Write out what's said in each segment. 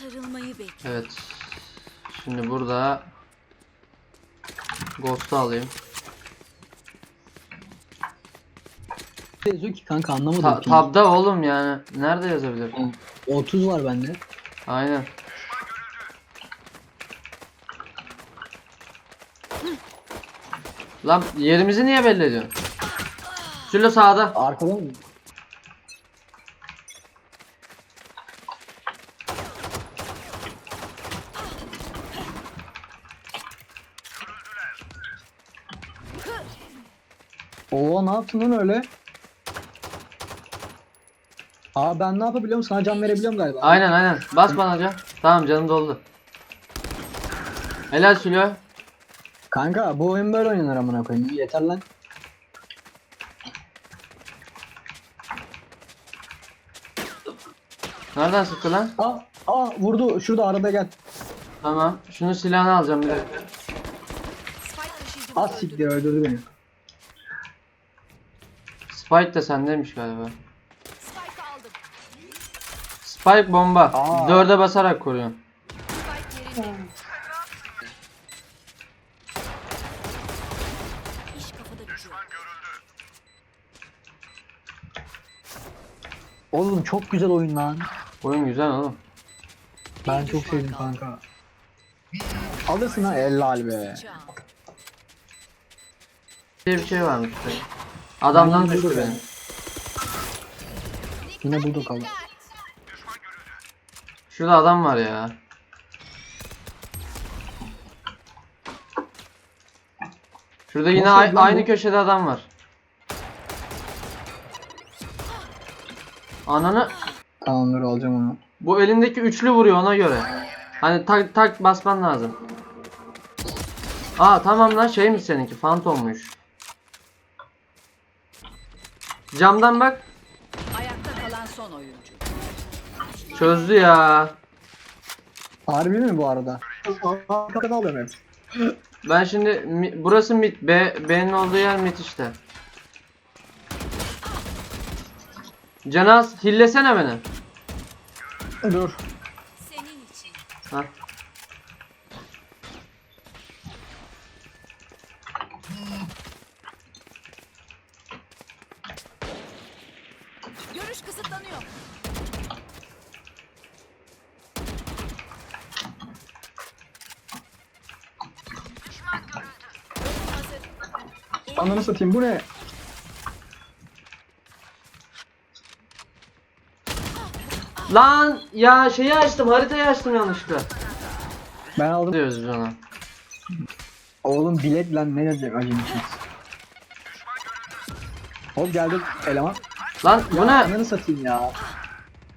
Kurtarılmayı bekle. Evet. Şimdi burada Ghost'u alayım. Yazıyor ki kanka anlamadım. Ta- ki. tabda oğlum yani. Nerede yazabilir? 30 var bende. Aynen. Lan yerimizi niye belli ediyorsun? Sülo sağda. Arkada Oo ne yaptın lan öyle? Aa ben ne yapabiliyorum? Sana can verebiliyorum galiba. Aynen aynen. Bas bana can. Tamam canım doldu. Helal Sülo. Kanka bu oyun böyle oynanır amına koyayım. Yeter lan. Nereden sıktı lan? Aa, aa vurdu. Şurada arada gel. Tamam. Şunun silahını alacağım bir dakika. Az siktir öldürdü beni. Spike de sendeymiş galiba. Spike aldım. Spike bomba. Aa. Dörde basarak koruyorsun. Spike yerinde. İş kafada bitiyor. Oğlum çok güzel oyun lan. Oyun güzel oğlum. Ben çok sevdim kanka. Alırsın ha helal be. Bir şey varmış. işte. Adamdan düştü benim. Yine bulduk abi. Şurada adam var ya. Şurada yine Nasıl ay- lan aynı bu? köşede adam var. Ananı Tamamdır alacağım onu. bu elindeki üçlü vuruyor ona göre. Hani tak tak basman lazım. Aa tamam lan şeymiş seninki fantommuş. Camdan bak. Ayakta kalan son oyuncu. Çözdü ya. Harbi mi bu arada? Arkada alıyorum hep. Ben şimdi mi- burası mit B B'nin olduğu yer mit işte. Canaz hillesene beni. Dur. Senin için. Hah. Görüş kısıtlanıyor. Hazır. Ananı satayım bu ne? Lan ya şeyi açtım haritayı açtım yanlışlıkla. Ben aldım. Diyoruz biz ona. Oğlum bilet lan ne diyeceğim acemi şey. Hop geldi eleman. Lan bu ne? Ananı satayım ya.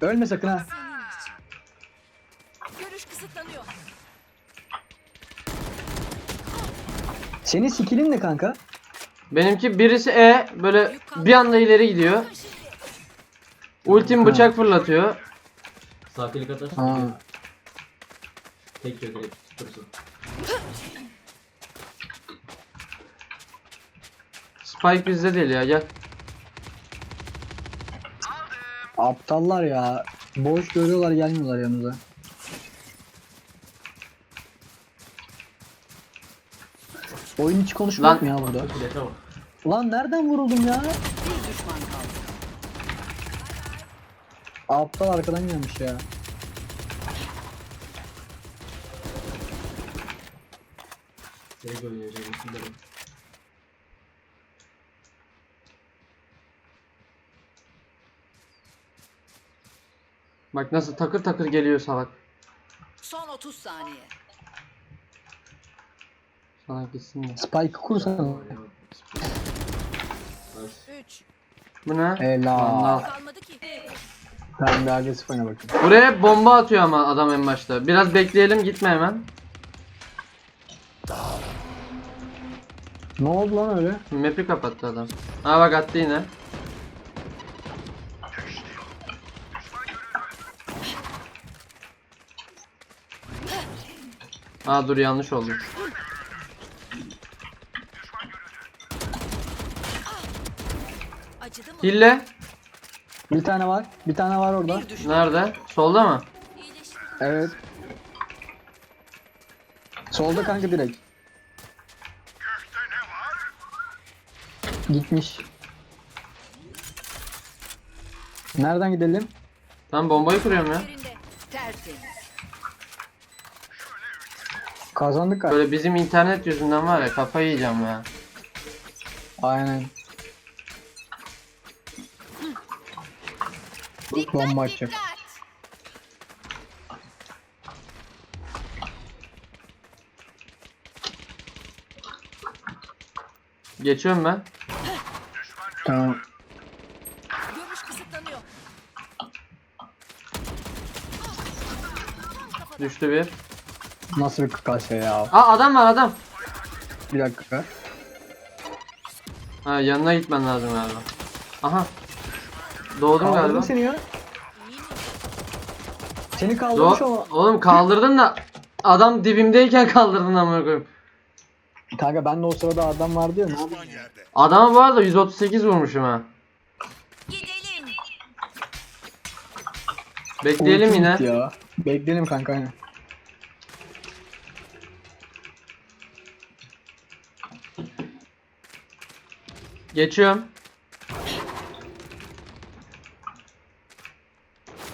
Ölme sakın ha. İçin. Görüş kısıtlanıyor. Senin skillin ne kanka? Benimki birisi E böyle bir anda ileri gidiyor. Ultim bıçak fırlatıyor. Atarsın. Ha. Tek direkt tutursun. Spike bizde değil ya gel. Aptallar ya. Boş görüyorlar gelmiyorlar yanımıza. Oyun içi konuşma Lan- ya burada? Bak. Lan nereden vuruldum ya? Bir düşman kaldı. Aptal arkadan gelmiş ya. Oynayacağım. Bilmiyorum. Bak nasıl takır takır geliyor salak. Son 30 saniye. Sana gitsin de. Spike kursana. Nice. 3. Bu ne? Helal. Ki. Ben de agresif oyna bakayım. Buraya bomba atıyor ama adam en başta. Biraz bekleyelim gitme hemen. Ne oldu lan öyle? Map'i kapattı adam. Ha bak attı yine. Aa dur yanlış oldu. Acıdı mı? Hille. Bir tane var. Bir tane var orada. Nerede? Solda mı? Evet. Solda kanka direkt. Gitmiş. Nereden gidelim? Tamam bombayı kuruyorum ya. Kazandık galiba. Böyle bizim internet yüzünden var ya kafayı yiyeceğim ya. Aynen. Bomba atacak. Geçiyorum ben. Tamam. Görüş kısıtlanıyor. Düştü bir. Nasıl bir kase ya? Aa adam var adam. Bir dakika. Ha yanına gitmen lazım galiba. Aha. Doğdum Kaldırdım galiba. seni ya. Seni kaldırmış Do ama. Oğlum kaldırdın da adam dibimdeyken kaldırdın amına koyayım. Kanka ben de o sırada adam vardı ya. Ne yapayım? Düşman yerde. Adama bu arada 138 vurmuşum ha. Gidelim. Bekleyelim Ultim yine. gitti Ya. Bekleyelim kanka. aynen. Geçiyorum.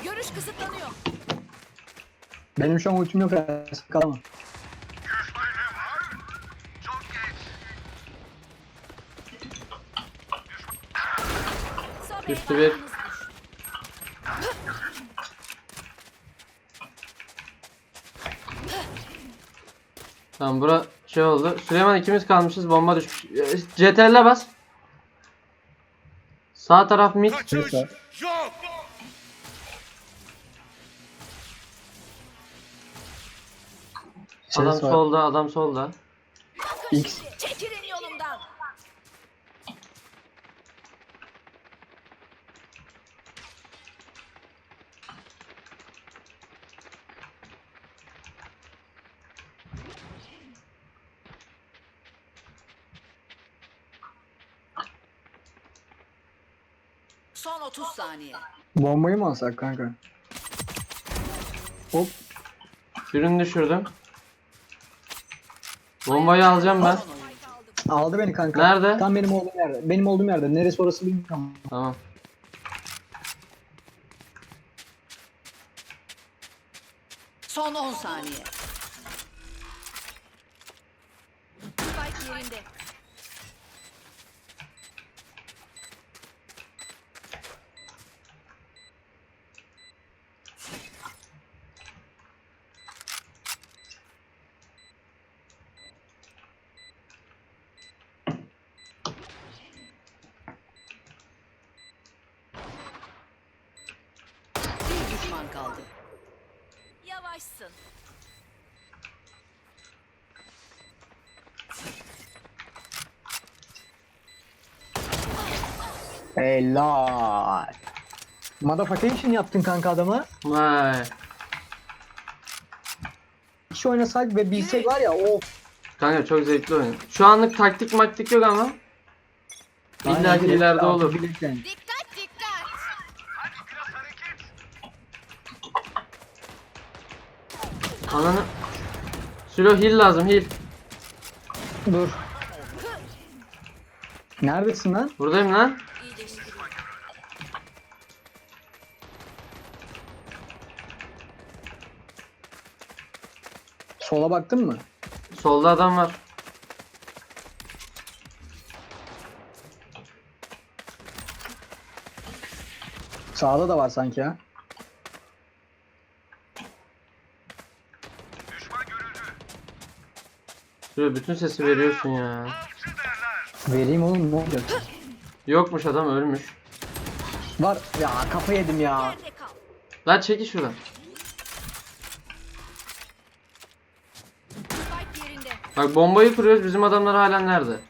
Görüş kısıtlanıyor. Benim şu an ultim yok. ya, Kalamam. Düştü bir. Tamam bura şey oldu. Süleyman ikimiz kalmışız. Bomba düşmüş. Ee, CTRL'e bas. Sağ taraf mid. Kaçış Neyse. Yok. Adam var. solda, adam solda. X. Çekilin yolumdan. Son 30 saniye. Bombayı mı alsak kanka? Hop. Birini düşürdüm. Bombayı alacağım ben. Aldı beni kanka. Nerede? Tam benim olduğum yerde. Benim olduğum yerde. Neresi orası bilmiyorum. Tamam. Son 10 saniye. Spike yerinde. Bir düşman kaldı. Yavaşsın. Helal. Motherfucking yaptın kanka adama. Vay. Hiç oynasak ve bilsek var ya of. Kanka çok zevkli oyun. Şu anlık taktik maktik yok ama. İlla ki ileride olur. dikkat. Ananı. Sülo heal lazım heal. Dur. Neredesin lan? Buradayım lan. Sola baktın mı? Solda adam var. Sağda da var sanki ya. Sülo bütün sesi veriyorsun ya. Vereyim oğlum ne olacak? Yokmuş adam ölmüş. Var ya kafa yedim ya. Lan çekil şuradan. Bak bombayı kuruyoruz bizim adamlar hala nerede?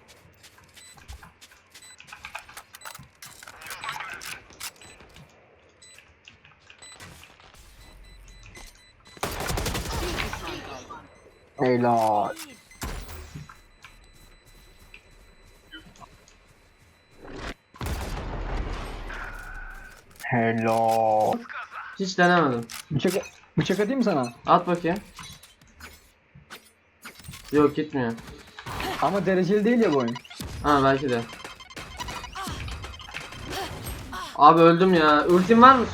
Helal. Helal. Hiç denemedim. Bıçak Bıçak atayım mı sana? At bakayım. Yok gitmiyor. Ama dereceli değil ya bu oyun. Ha belki de. Abi öldüm ya. Ultim var mı?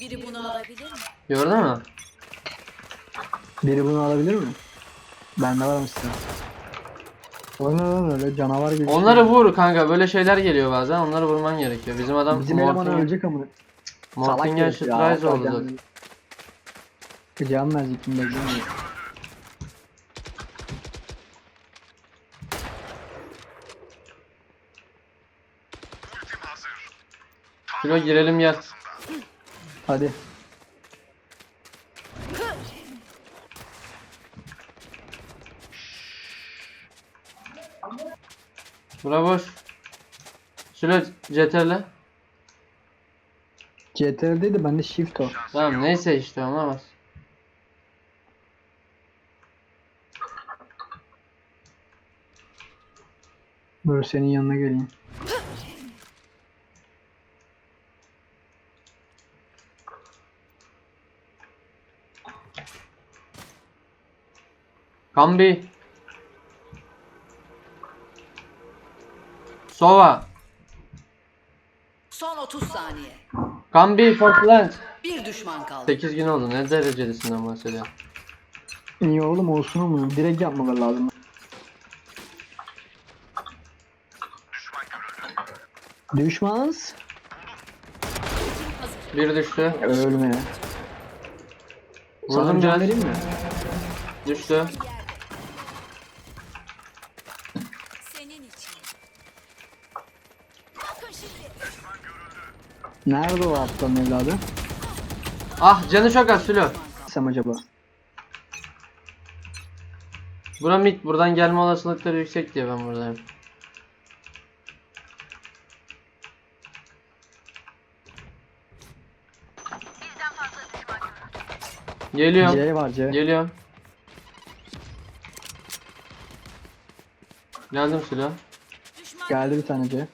Biri bunu alabilir mi? Gördün mü? Biri bunu alabilir mi? Bende var mısın? Oyna lan öyle canavar gibi. Onları vur kanka. Böyle şeyler geliyor bazen. Onları vurman gerekiyor. Bizim adam Bizim eleman ölecek ama. Mortingen herif ya, Strize oldu can- verecek kim beklemiyor. Şuraya girelim gel. Hadi. Bura boş. Şöyle CTRL. CTRL'deydi bende shift o. Tamam neyse işte ona bas. Dur senin yanına geleyim. Kambi. Sova. Son 30 saniye. Kambi for plant. Bir düşman kaldı. 8 gün oldu. Ne derecelisinden bahsediyorum. İyi oğlum olsun mu? Direkt yapmaları lazım. Düşmans. Bir düştü. Ölme. Sana Vurdum can can. vereyim mi? Düştü. Senin için. Bakın şimdi. Nerede o aptalın evladı? Ah canı çok az Sülo. Sen acaba? Bura mid. Buradan gelme olasılıkları yüksek diye ben buradayım. Geliyorum. Var C. Geliyorum. Geldim. Düşman Geldi bir tane C.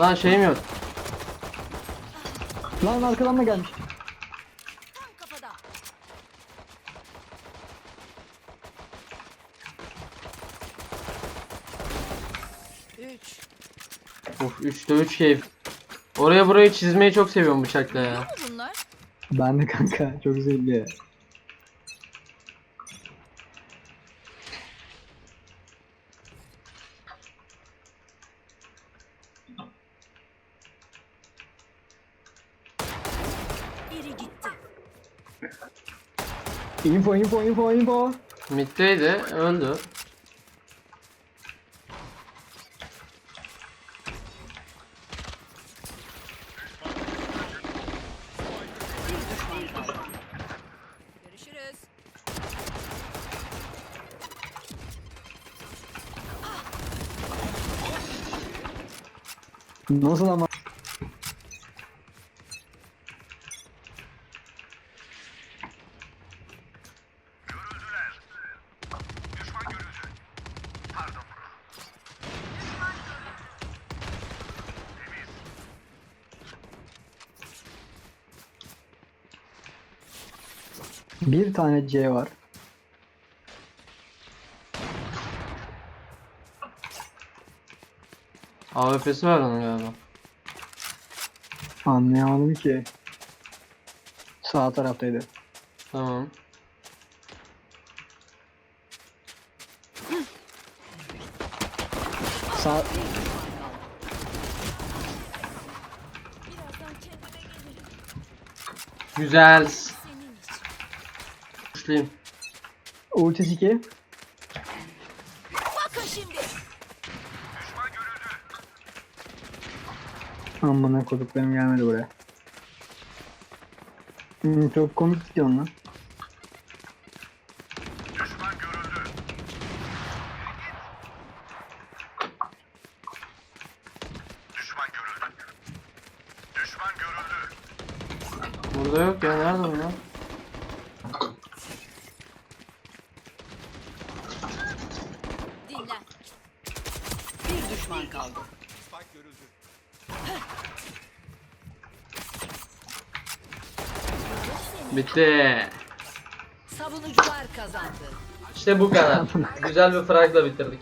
Lan şeyim yok. Lan arkadan da gelmiş. tam kafada. Üç. Of 3'te 3 keyif. Oraya burayı çizmeyi çok seviyorum bıçakla ya. Ne bunlar? Ben de kanka çok zevkli. Biri gitti. Info info info info. Mid'deydi öldü. Görüşürüz. Nasıl ama? Bir tane C var. AWP'si var onun galiba. Anlayamadım ki. Sağ taraftaydı. Tamam. Sağ. Güzel. Güçlüyüm. ultisi 2. Bakın şimdi. Amına koduklarım gelmedi buraya. Hmm, çok komik gidiyorsun lan. Burada yok ya. Nerede bunlar? Bitti. Savunucular kazandı. İşte bu kadar. Güzel bir fragla bitirdik.